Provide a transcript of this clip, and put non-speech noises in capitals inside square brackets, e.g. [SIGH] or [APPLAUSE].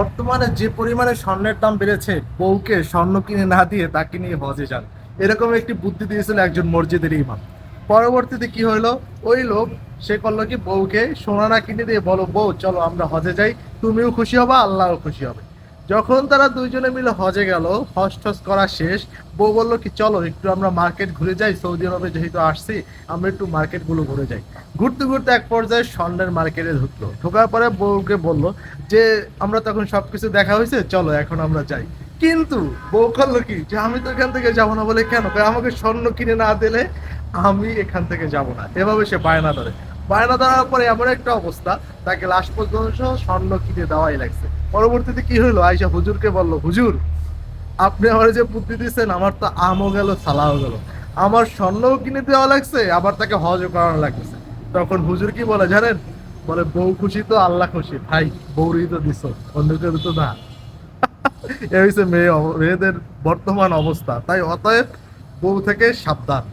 বর্তমানে যে পরিমাণে স্বর্ণের দাম বেড়েছে, বউকে স্বর্ণ কিনে না দিয়ে তাকে নিয়ে হজে যান। এরকম একটি বুদ্ধি দিয়েছিল একজন মসজিদের ইমাম। পরবর্তীতে কি হইল ওই লোক, সে করল কি, বউকে সোনা না কিনে দিয়ে বলো, বউ, চলো আমরা হজে যাই। তুমিও খুশি হবে, আল্লাহও খুশি হবে। যখন তারা দুইজনে মিলে হজে গেল, হজ টস করা শেষ, বউ বলল কি, চলো, একটু আমরা মার্কেট ঘুরে যাই, সৌদি আরবে যেহেতু আসছি, আমরা একটু মার্কেটগুলো ঘুরে যাই। ঘুরতে ঘুরতে এক পর্যায়ে স্বর্ণের মার্কেটে ঢুকলো। ঢোকার পরে বউকে বলল যে, আমরা তখন সবকিছু দেখা হয়েছে, চলো, এখন আমরা যাই। কিন্তু বউ করল কি, যে আমি তো এখান থেকে যাব না বলে কেন? আমাকে স্বর্ণ কিনে না দিলে আমি এখান থেকে যাব না। এভাবে সে বায়না ধরে। বায়না ধরার পরে এমন একটা অবস্থা, তাকে লাশ পর্যন্ত স্বর্ণ কিনে দেওয়াই লাগছে। পরবর্তীতে কি হলো আয়সা হুজুরকে বলল, হুজুর, আপনি আমার যে বুদ্ধি দিচ্ছেন আমার তো আমও গেল, সালাও গেল। আমার স্বর্ণও কিনে দেওয়া লাগছে, আবার তাকে হজও করানো লাগছে। তখন হুজুর কি বলে জানেন? বলে, বউ খুশি তো আল্লাহ খুশি। ভাই, বউরই তো দিছ অন্য কেউ তো না। [LAUGHS] এ হচ্ছে মেয়ে, মেয়েদের বর্তমান অবস্থা। তাই অতএব বউ থেকে সাবধান।